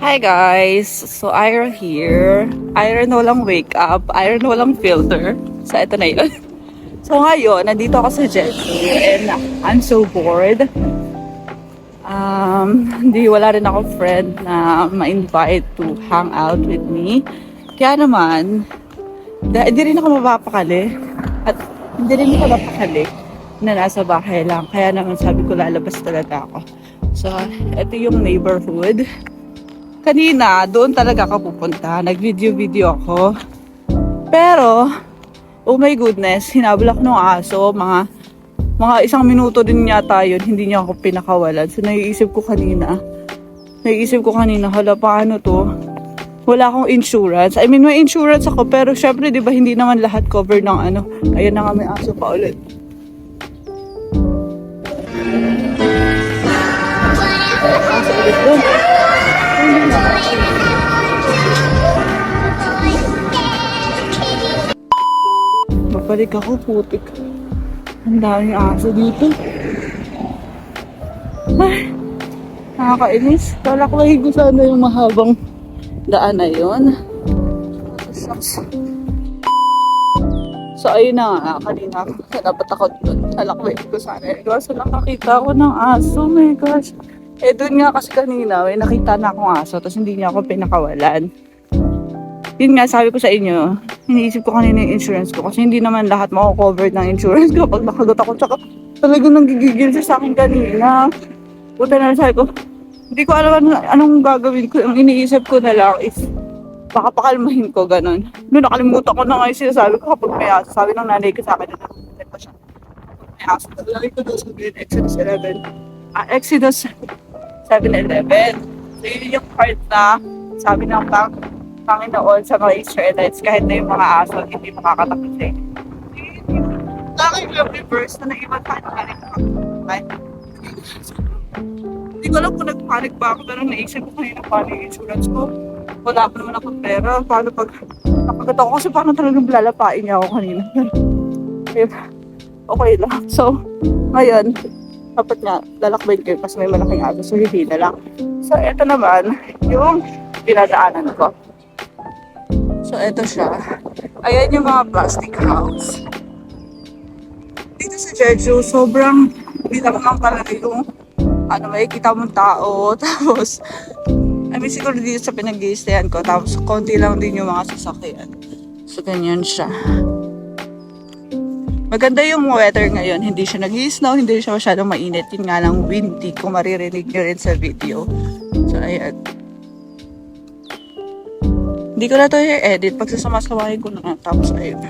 Hi guys! So Ira here. Ira na walang wake up. Ira na walang filter. So ito na yun. So ngayon, nandito ako sa Jetsu and I'm so bored. Um, hindi wala rin ako friend na ma-invite to hang out with me. Kaya naman, hindi rin ako mapapakali. At hindi rin ako mapakali na nasa bahay lang. Kaya naman sabi ko lalabas talaga ako. So, ito yung neighborhood kanina, doon talaga ako pupunta. Nag-video-video ako. Pero, oh my goodness, hinabol ako ng aso. Mga, mga isang minuto din yata yun, hindi niya ako pinakawalan. So, naiisip ko kanina, naiisip ko kanina, hala, paano to? Wala akong insurance. I mean, may insurance ako, pero syempre, di ba, hindi naman lahat cover ng ano. Ayan na nga, may aso pa ulit. Aso ulit doon. Babalik ako, putik. Ang daming aso dito. Ay, nakakainis. Kala ko mahigo sana yung mahabang daan na yun. So, ayun na nga, kanina, dapat ako doon. Alakbay ko sana. Kaso nakakita ako ng aso, my gosh. Eh, doon nga kasi kanina, may nakita na akong aso, tapos hindi niya ako pinakawalan. Yun nga, sabi ko sa inyo, iniisip ko kanina yung insurance ko kasi hindi naman lahat mako-cover ng insurance ko pag nakagot ako. Tsaka talagang nanggigigil siya sa akin kanina. Puta na sabi ko, hindi ko alam ano, anong gagawin ko. Ang iniisip ko na lang is, baka pakalmahin ko, ganun. Noon nakalimutan ko na nga yung sinasabi ko kapag may aso. Sabi ng nanay ko sa akin, na nakalimutan ko siya. May aso, lagi ko doon sa grade Exodus 11. Ah, Exodus 7-Eleven. So, yun yung part na sabi ng pang Panginoon sa mga Israelites kahit na yung mga aso hindi makakatakot sa inyo. Tanging lovely verse na naiwan tayo ng galing Ay. Hindi ko alam kung nagpanik ba ako pero naisip ko kanina paano yung insurance ko. Wala pa naman ako pera. Paano pag nakagat ako kasi paano talagang lalapain niya ako kanina. Okay lang. So, ngayon, dapat nga lalakbayin kayo kasi may malaking aso so hindi na lang. So, ito naman yung dinadaanan ko. So, ito siya. Ayan yung mga plastic house. Dito sa Jeju, sobrang bilang lang talaga yung ano, may kita mong tao. Tapos, I mean, siguro dito sa pinag ko. Tapos, konti lang din yung mga sasakyan. So, ganyan siya. Maganda yung weather ngayon. Hindi siya nag-snow, hindi siya masyadong mainit. Yun nga lang windy kung maririnig nyo rin sa video. So, ayan. Hindi ko na to i-edit. Pagsasama-samahin ko na. Tapos, ayun.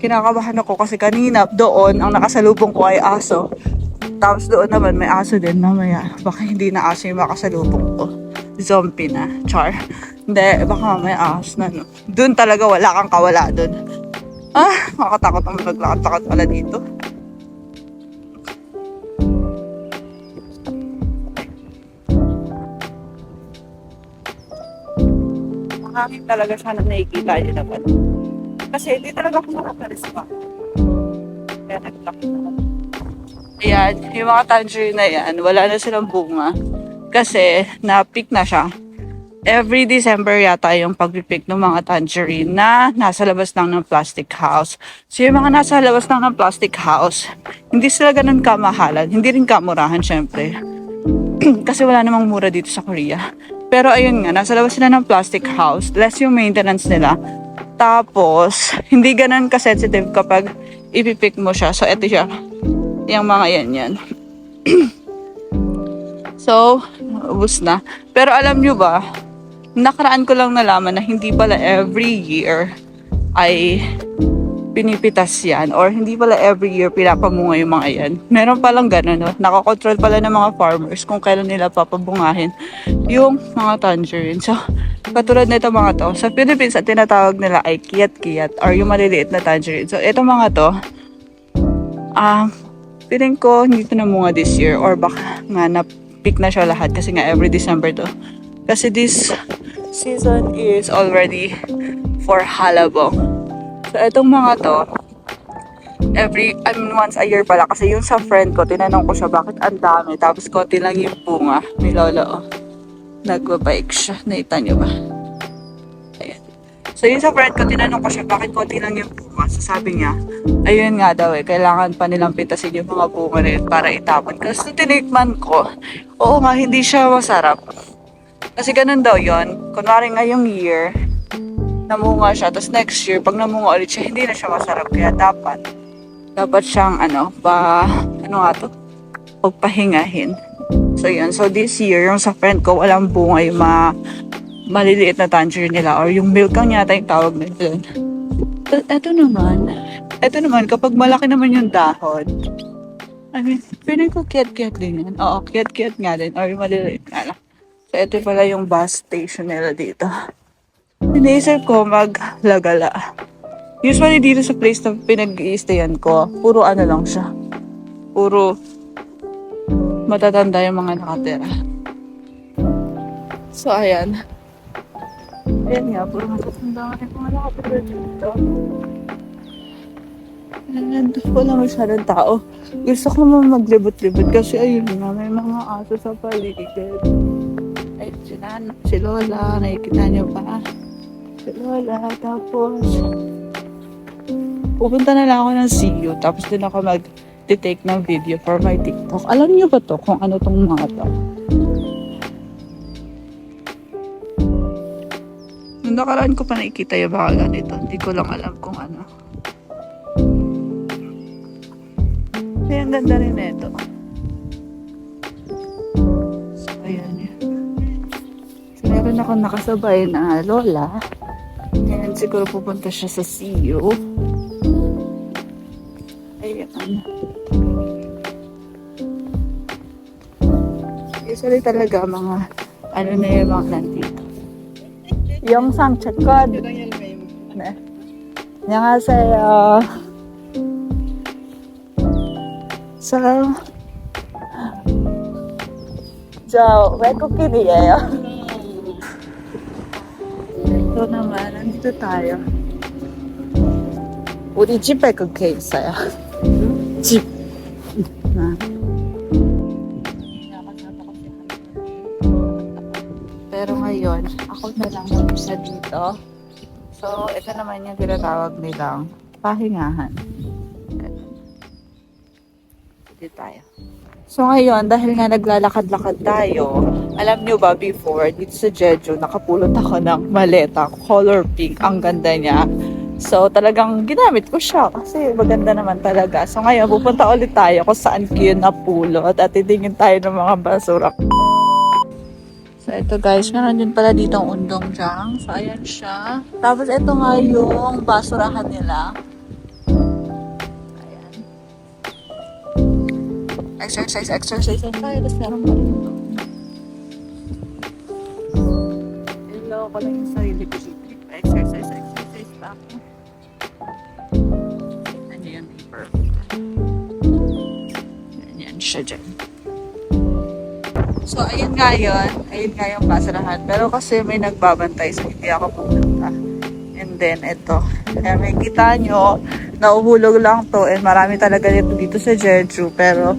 Kinakabahan ako kasi kanina doon, ang nakasalubong ko ay aso. Tapos doon naman may aso din mamaya. Baka hindi na aso yung makasalubong ko. Zombie na. Char. Hindi, baka may aso na. No? Doon talaga wala kang kawala doon. Ah, makatakot naman maglakad-takot pala dito. Makakit talaga sana nakikita yun naman. Kasi hindi talaga ako makatalis pa. Kaya na ako. Ayan, yung mga tangerine na yan, wala na silang bunga. Kasi na-pick na siya every December yata yung pagpipick ng mga tangerine na nasa labas lang ng plastic house. So yung mga nasa labas lang ng plastic house, hindi sila ganun kamahalan. Hindi rin kamurahan syempre. Kasi wala namang mura dito sa Korea. Pero ayun nga, nasa labas sila ng plastic house. Less yung maintenance nila. Tapos, hindi ganun ka-sensitive kapag ipipick mo siya. So, eto siya. Yung mga yan yan. so, ubus na. Pero alam nyo ba, nakaraan ko lang nalaman na hindi pala every year ay pinipitas yan or hindi pala every year pinapamunga yung mga yan. Meron palang ganun, no? Nakakontrol pala ng mga farmers kung kailan nila papabungahin yung mga tangerine. So, katulad nito mga to, sa Philippines, at tinatawag nila ay kiyat-kiyat or yung maliliit na tangerine. So, ito mga to, um, feeling ko hindi ito namunga this year or baka nga na-pick na siya lahat kasi nga every December to. Kasi this season is already for halabong. So, itong mga to, every, I mean, once a year pala. Kasi yung sa friend ko, tinanong ko siya bakit ang dami. Tapos, konti lang yung bunga. May lolo, oh. Nagbabike siya. Nakita niyo ba? So yung sa friend ko, tinanong ko siya, bakit konti lang yung bunga? So sabi niya, ayun nga daw eh, kailangan pa nilang pitasin yung mga bunga na yun para itapon. Kasi tinikman ko, oo nga, hindi siya masarap. Kasi ganun daw yon Kunwari ngayong year, namunga siya. Tapos next year, pag namunga ulit siya, hindi na siya masarap. Kaya dapat, dapat siyang ano, pa, ano nga to? Pagpahingahin. So yun, so this year, yung sa friend ko, walang bunga yung mga maliliit na tangerine nila or yung milkang yata yung tawag nila doon. But eto naman, eto naman, kapag malaki naman yung dahon, I mean, feeling ko cute-cute din yan. Oo, cute-cute nga din. Or maliliit nga lang. So, ito pala yung bus station nila dito. Iniisip ko maglagala. Usually dito sa place na pinag stayan ko, puro ano lang siya. Puro matatanda yung mga nakatira. So, ayan. Ayan nga, puro matatanda yung mga nakatira dito. And wala masyadong tao. Gusto ko naman maglibot-libot kasi ayun nga, may mga aso sa paligid. Ay, si, Nana, si Lola, nakikita niyo ba? Si Lola, tapos pupunta na lang ako ng CU, tapos din ako mag-take ng video for my TikTok. Alam niyo ba to kung ano tong mga to? Nung nakaraan ko pa nakikita yung mga ganito. Hindi ko lang alam kung ano. Ay, ang ganda rin nito. So, ayan meron ako nakasabay na lola. Ngayon siguro pupunta siya sa CU. Ayan. Usually talaga mga ano na yung mga nandito. 영상 잠깐 네. 안녕하세요. So, 저 외국인이에요. ito naman, nandito tayo. 우리 집에 그게 있어요. 집. 아. Pero ngayon, ako na lang mag-isa dito. So, ito naman yung tinatawag nilang pahingahan. Ganun. Dito tayo. So ngayon, dahil nga naglalakad-lakad tayo, alam nyo ba before, dito sa Jeju, nakapulot ako ng maleta, color pink, ang ganda niya. So talagang ginamit ko siya kasi maganda naman talaga. So ngayon, pupunta ulit tayo kung saan ko yun napulot at titingin tayo ng mga basura. So ito guys, meron din pala dito ang undong jang. So ayan siya. Tapos ito nga yung basurahan nila. Exercise, exercise lang tayo. Tapos meron pa rin ito. Hello ko lang yung sarili ko dito. Exercise, exercise pa ako. Ano yung paper? Ganyan siya dyan. So, ayun nga yun. Ayun nga yung basurahan. Pero kasi may nagbabantay so hindi ako pumunta. And then, ito. Kaya may kita nyo, nauhulog lang to and marami talaga dito dito sa Jeju. Pero,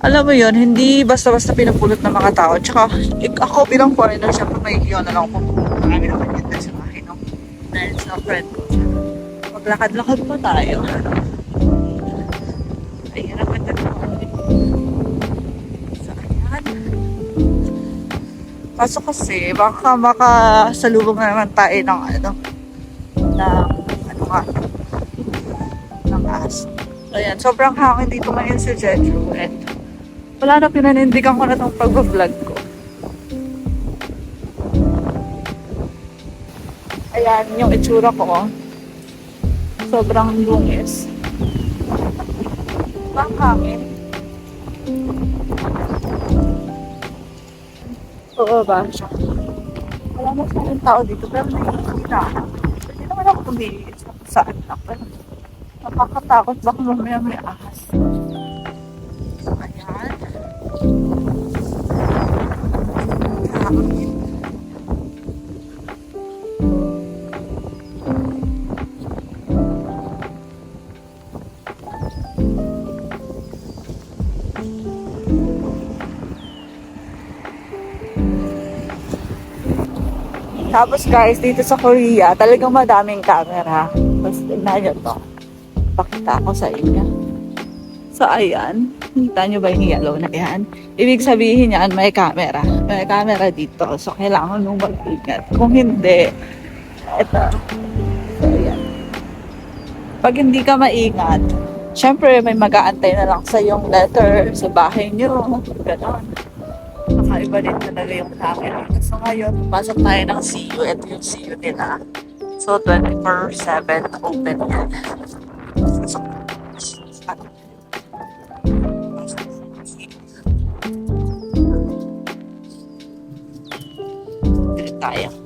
alam mo yun, hindi basta-basta pinapulot ng mga tao. Tsaka, ako bilang foreigner, syempre may hiyo na lang pupunta. Marami naman yun din sa bahay, no? Dahil sa friend ko. Maglakad-lakad pa tayo. Ayun, ang ganda ko. So, ayan. Kaso kasi, baka makasalubong na naman tayo ng ano, ng ano nga, ng aso. So, ayan, sobrang hangin dito ngayon sa Jeju. And wala na pinanindigan ko na itong pag-vlog ko. Ayan, yung itsura ko. Sobrang lungis. Bang hangin. Oo ba? Wala na sa tao dito, pero nakikita ako. Hindi naman ako tumigil sa saan lang. Pero nakakatakot baka mamaya may ahas. Tapos guys, dito sa Korea, talagang madaming camera. Tapos tignan nyo to. Pakita ko sa inyo. So ayan, kita nyo ba yung yellow na yan? Ibig sabihin yan, may camera. May camera dito. So kailangan nung mag-ingat. Kung hindi, eto. So ayan. Pag hindi ka maingat, syempre may mag-aantay na lang sa yung letter sa bahay nyo. Ganon. Nakaiba din talaga yung camera. So ngayon, pasok tayo ng CU. Ito yung CU nila. So 24-7 open yan. So, Dito tayo.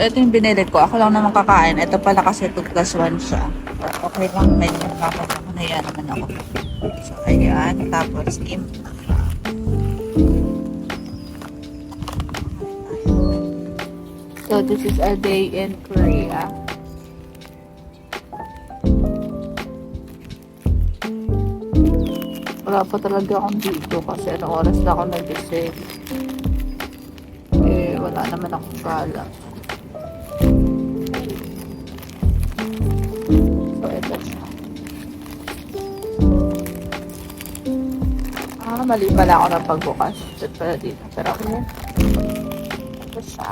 So, ito yung binili ko. Ako lang naman kakain. Ito pala kasi 2 plus 1 siya. Okay lang. May tapos ako na yan naman ako. So, ayan. Tapos, im. So, this is a day in Korea. Wala pa talaga akong dito kasi anong oras na ako nag-save. Eh, wala naman akong gala. Mali pala ako ng pagbukas. Ito pala dito. Pero ako Ito siya.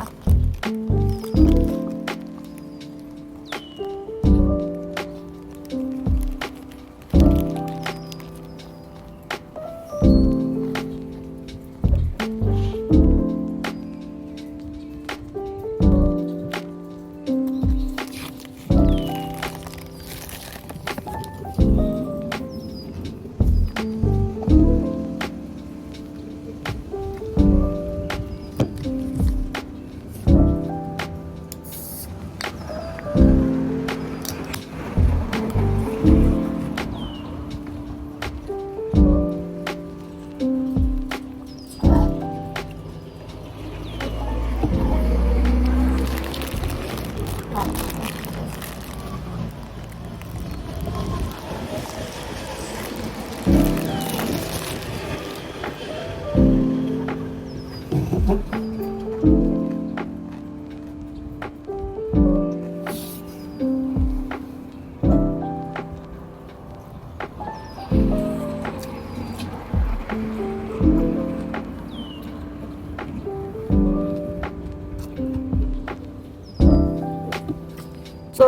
So,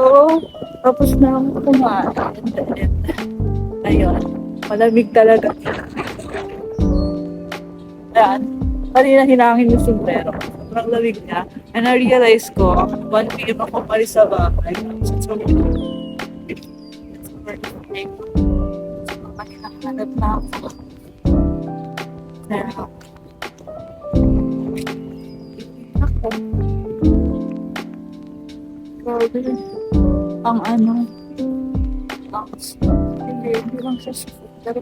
tapos na ako kumain. Ayun. Malamig talaga. Ayan. Kanina hinangin yung sombrero. Sobrang lamig niya. And na-realize ko, 1 p.m. ako palis sa bahay. So, it's birthday. So, makinahanap na ako. Pero, ako. Grabe. Ang ano, ang hindi, lang siya pero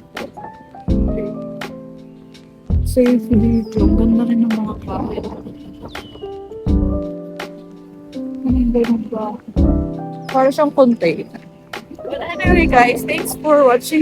safe dito. Ang ganda rin ng mga bahay. Ang ganda ng bahay. Para siyang container. But anyway guys, thanks for watching